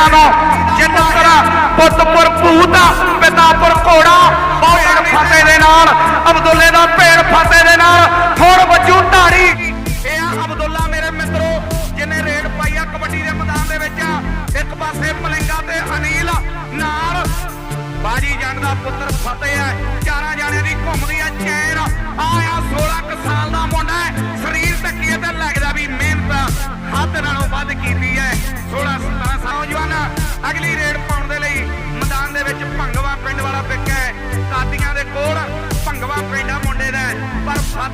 ਇਹਨਾਂ ਜਿੰਦਰ ਪੁੱਤਪੁਰ ਭੂਤ, ਪਿਤਾਪੁਰ ਘੋੜਾ ਬਹੁਤ ਫਤਿਹ ਦੇ ਨਾਲ, ਅਬਦੁੱਲੇ ਦਾ ਭੇੜ ਫਤਿਹ ਦੇ ਨਾਲ ਥੋੜ ਵੱਜੂ ਢਾੜੀ ਇਹ ਆ ਅਬਦੁੱਲਾ ਮੇਰੇ ਮਿੱਤਰੋ ਜਿਹਨੇ ਰੇਡ ਪਾਈ ਆ ਕਬੱਡੀ ਦੇ ਮੈਦਾਨ ਦੇ ਵਿੱਚ। ਇੱਕ ਪਾਸੇ ਮਲਿੰਗਾ ਤੇ ਅਨੀਲ, ਨਾਲ ਬਾਜੀ ਜੰਗ ਦਾ ਪੁੱਤਰ ਫਤਿਹ ਹੈ ਚਾਰਾਂ ਜਾਣਿਆਂ ਦੀ ਘੁੰਮਦੀ ਆ ਚੈਨ। ਆਇਆ 16 ਕੁ ਸਾਲ ਦਾ ਮੁੰਡਾ।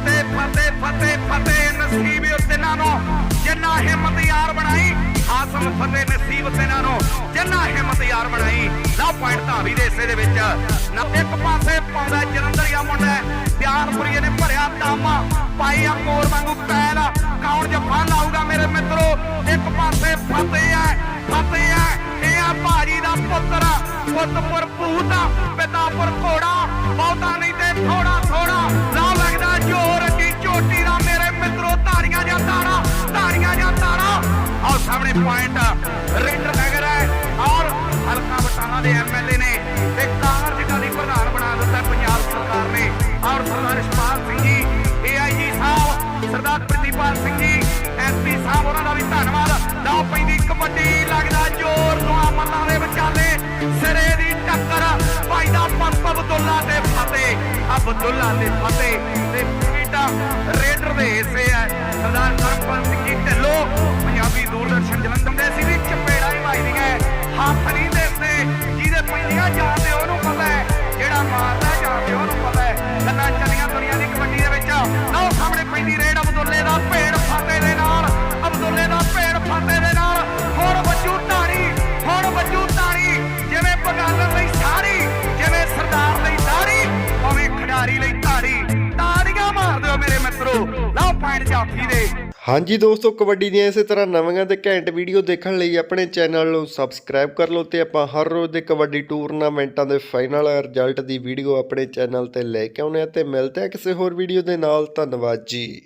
ਫਤਿਹ ਫਤਿਹ ਫਤਿਹ ਫਤਿਹ ਨਸੀਬ ਤਿੰਨਾਂ ਨੂੰ ਜਿੰਨਾ ਹਿੰਮਤ ਯਾਰ ਬਣਾਈ ਹਾਸਮ ਫਤਿਹ ਨਸੀਬ ਤਿੰਨਾਂ ਨੂੰ ਜਿੰਨਾ ਹਿੰਮਤ ਯਾਰ ਬਣਾਈ, ਲਓ ਪੁਆਇੰਟ ਧਾਵੀ ਦੇ ਹਿੱਸੇ ਦੇ ਵਿੱਚ। ਨਾ ਇੱਕ ਪਾਸੇ ਪਾਉਂਦਾ ਜਲੰਧਰੀਆ ਮੁੰਡਾ ਪਿਆਰਪੁਰੀਏ ਨੇ ਭਰਿਆ ਤਾਮਾ। ਪਾਈ ਆ ਮੋਰ ਵਾਂਗੂ ਪੈਰ, ਕੌਣ ਜੱਫਾ ਲਾਊਗਾ ਮੇਰੇ ਮਿੱਤਰੋ? ਇੱਕ ਪਾਸੇ ਫਤਿਹ ਹੈ ਫਤਿਹ ਹੈ ਇਹ ਆ ਭਾਜੀ ਦਾ ਪੁੱਤਰ। ਪੁੱਤਪੁਰ ਭੂਤ ਪਿਤਾਪੁਰ ਘੋੜਾ ਬਹੁਤਾ ਨਹੀਂ ਤੇ ਥੋੜਾ ਸਾਹਮਣੇ ਪੁਆਇੰਟ ਰੇਡਰ ਨਗਰ ਹੈ ਔਰ ਹਲਕਾ ਬਟਾਲਾ ਦੇ ਐਮਐਲਏ ਨੇ ਤੇ ਕਾਰਜਕਾਰੀ ਪ੍ਰਧਾਨ ਬਣਾ ਦਿੱਤਾ ਪੰਜਾਬ ਸਰਕਾਰ ਨੇ ਔਰ ਸਰਦਾਰ ਇਸ਼ਪਾਲ ਸਿੰਘ ਜੀ ਏਆਈਜੀ ਸਾਹਿਬ, ਸਰਦਾਰ ਪ੍ਰਦੀਪਾਲ ਸਿੰਘ ਜੀ ਐਸਪੀ ਸਾਹਿਬ, ਉਹਨਾਂ ਦਾ ਵੀ ਧੰਨਵਾਦ। ਲਓ ਪੈਂਦੀ ਕਬੱਡੀ ਲੱਗਦਾ ਜ਼ੋਰ ਦੁਆ ਮੱਲਾਂ ਦੇ ਵਿਚਾਲੇ। ਸਿਰੇ ਦੀ ਟੱਕਰ, ਭਾਈ ਦਾ ਪੰਪ ਅਬਦੁੱਲਾ ਤੇ ਫਤਿਹ ਅਬਦੁੱਲਾ ਤੇ ਫਤਿਹ ਤੇ ਬੀਟਾ ਰੇਡਰ ਦੇ ਹਿੱਸੇ ਹੈ। ਸਰਦਾਰ ਕਰਮਪਾਲ ਸਿੰਘ ਜੀ, ਢਿੱਲੋਂ ਪੰਜਾਬੀ ਜਲੰਧਰ ਦੇ ਸੀ ਵੀ ਚਪੇੜਾ ਹੀ ਮਾਈਦੀਆਂ ਹੱਥ ਨਹੀਂ ਦਿੰਦੇ, ਜਿਹਦੇ ਪੈਂਦੀਆਂ ਜਾਂਦੇ ਉਹਨੂੰ ਪਤਾ ਹੈ, ਜਿਹੜਾ ਮਾਰਦਾ ਜਾਂਦੇ ਉਹਨੂੰ ਪਤਾ ਹੈ। ਗੱਲਾਂ ਚੱਲੀਆਂ ਦੁਨੀਆ ਦੀ ਕਬੱਡੀ ਦੇ ਵਿੱਚ। ਲਓ ਸਾਹਮਣੇ ਪੈਂਦੀ ਰੇਡ, ਅਬਦੁੱਲੇ ਦਾ ਭੇੜ ਫਤਿਹ ਦੇ ਨਾਲ। ਅਬਦੁੱਲੇ ਦਾ ਭੇੜ ਫਤਿਹ ਦੇ ਨਾਲ। ਹੁਣ ਵੱਜੂ ਢਾੜੀ ਹੁਣ ਵੱਜੂ ਢਾੜੀ ਜਿਵੇਂ ਬਗਾਲਣ ਲਈ ਸਾੜੀ ਜਿਵੇਂ ਸਰਦਾਰ ਲਈ ਦਾੜੀ ਭਾਵੇਂ ਖਿਡਾਰੀ ਲਈ ਧਾਰੀ। ਮਾਰ ਮਿੱਤਰੋ, ਲਓ ਪੁਆਇੰਟ ਜਾਫੀ ਦੇ। ਹਾਂਜੀ ਦੋਸਤੋ, ਕਬੱਡੀ ਦੀਆਂ ਇਸੇ ਤਰ੍ਹਾਂ ਨਵੀਆਂ ਤੇ ਘੈਂਟ ਵੀਡੀਓ ਦੇਖਣ ਲਈ ਆਪਣੇ ਚੈਨਲ ਨੂੰ ਸਬਸਕ੍ਰਾਈਬ ਕਰ ਲਓ ਤੇ ਆਪਾਂ ਹਰ ਰੋਜ਼ ਦੇ ਕਬੱਡੀ ਟੂਰਨਾਮੈਂਟਾਂ ਦੇ ਫਾਈਨਲ ਰਿਜ਼ਲਟ ਦੀ ਵੀਡੀਓ ਆਪਣੇ ਚੈਨਲ ਤੇ ਲੈ ਕੇ ਆਉਂਦੇ ਆ ਤੇ ਮਿਲਦੇ ਆ ਕਿਸੇ ਹੋਰ ਵੀਡੀਓ ਦੇ ਨਾਲ। ਧੰਨਵਾਦ ਜੀ।